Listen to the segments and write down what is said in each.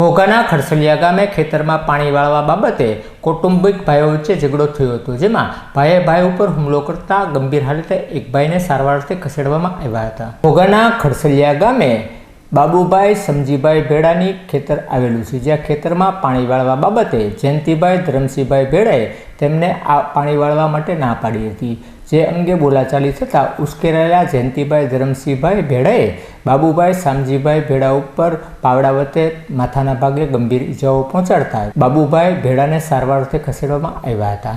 ઘોઘાના ખડસલિયા ગામે ખેતરમાં પાણી વાળવા બાબતે કૌટુંબિક ભાઈઓ વચ્ચે ઝઘડો થયો હતો, જેમાં ભાઈએ ભાઈ ઉપર હુમલો કરતા ગંભીર હાલતે એક ભાઈને સારવારથી ખસેડવામાં આવ્યા હતા. મોગાના ખડસલિયા ગામે બાબુભાઈ સમજીભાઈ ભેડાની ખેતર આવેલું છે. જ્યાં ખેતરમાં પાણી વાળવા બાબતે જયંતિભાઈ ધરમસિંહભાઈ ભેડાએ તેમને આ પાણી વાળવા માટે ના પાડી હતી. જે અંગે બોલાચાલી થતાં ઉશ્કેરાયેલા જયંતિભાઈ ધરમસિંહભાઈ ભેડાએ બાબુભાઈ સામજીભાઈ ભેડા ઉપર પાવડા વતે માથાના ભાગે ગંભીર ઇજાઓ પહોંચાડતા બાબુભાઈ ભેડાને સારવાર અર્થે ખસેડવામાં આવ્યા હતા.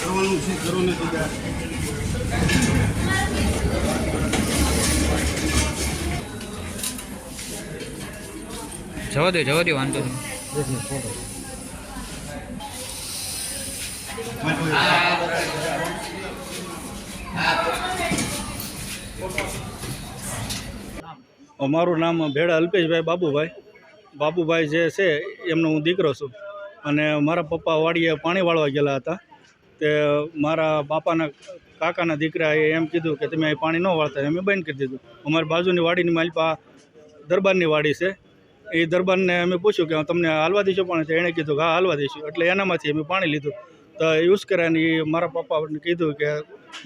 કરવાનું જવા દે જવા દે, વાંધો અમારું નામ ભેડા અલ્પેશભાઈ બાબુભાઈ. બાબુભાઈ જે છે, એમનો હું દીકરો છું. અને મારા પપ્પા વાડીએ પાણી વાળવા ગયેલા હતા. તે મારા બાપાના કાકાના દીકરાએ એમ કીધું કે તમે અહીં પાણી ન વાળતા. અમે બંધ કરી દીધું. અમારી બાજુની વાડીની માલપા દરબારની વાડી છે. એ દરબારને અમે પૂછ્યું કે તમને હાલવા દઈશું પાણી એણે કીધું કે હા, હાલવા દઈશું એટલે એનામાંથી અમે પાણી લીધું. તો યુઝ કર્યાની મારા પપ્પાને કીધું કે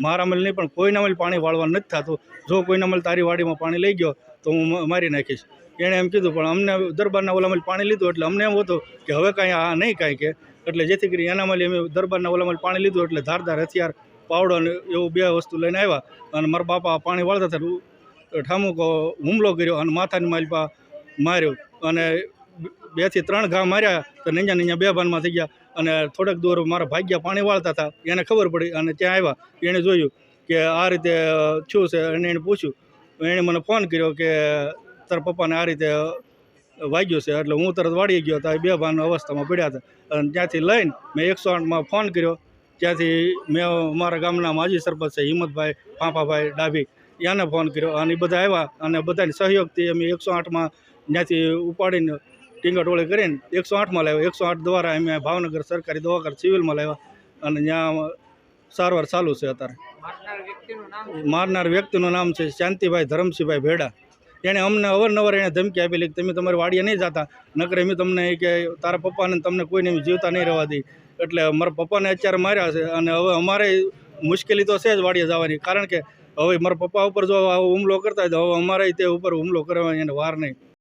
મારા મલ નહીં પણ કોઈના મલ પાણી વાળવા નથી થતું. જો કોઈના મલ તારી વાડીમાં પાણી લઈ ગયો તો હું મારી નાખીશ. એણે એમ કીધું, પણ અમને દરબારના ઓલામાં પાણી લીધું એટલે અમને એમ હતું કે હવે કાંઈ આ નહીં કાંઈ કે. એટલે જેથી કરી એના મળી અમે દરબારના ઓલામાં પાણી લીધું એટલે ધારદાર હથિયાર, પાવડો અને એવું બે વસ્તુ લઈને આવ્યા. અને મારા બાપા પાણી વાળતા હતા ઠામુકો હુમલો કર્યો અને માથાની માલપા માર્યો. અને બેથી ત્રણ ઘા માર્યા તો નીંજા નીંજા બે ભાનમાં થઈ ગયા. અને થોડેક દૂર મારા ભાગ્યા પાણી વાળતા હતા. એને ખબર પડી અને ત્યાં આવ્યા. એણે જોયું કે આ રીતે થયું છે અને એને પૂછ્યું એણે મને ફોન કર્યો કે તારા પપ્પાને આ રીતે વાગ્યું છે, એટલે હું તરત વાળી ગયો તો બે ભાન અવસ્થામાં પડ્યા હતા. અને ત્યાંથી લઈને મેં એકસો આઠમાં ફોન કર્યો. ત્યાંથી મેં મારા ગામના માજી સરપંચ છે, હિંમતભાઈ પાપાભાઈ ડાભી એને ફોન કર્યો. અને બધા આવ્યા અને બધાની સહયોગથી અમે એકસો આઠમાં ત્યાંથી ઉપાડીને ટીંગા કરીને એકસો આઠમાં લાવ્યા. એકસો આઠ દ્વારા અમે ભાવનગર સરકારી દવાખાના સિવિલમાં લાવ્યા. અને ત્યાં સારવાર ચાલુ છે અત્યારે. મારનાર વ્યક્તિનું નામ છે શાંતિભાઈ ધરમસિંહભાઈ ભેડા. એણે અમને અવારનવાર એણે ધમકી આપેલી કે તમે તમારી વાડીએ નહીં જતા. નકર મેં તમને કે તારા પપ્પાને તમને કોઈને એમ જીવતા નહીં રહેવા દઈ એટલે મારા પપ્પાને અત્યારે માર્યા છે અને હવે અમારે મુશ્કેલી તો છે જ વાડીએ જવાની. કારણ કે હવે મારા પપ્પા ઉપર જો આવો હુમલો કરતા હોય તો હવે અમારે તે ઉપર હુમલો કરવાની એને વાર નહીં.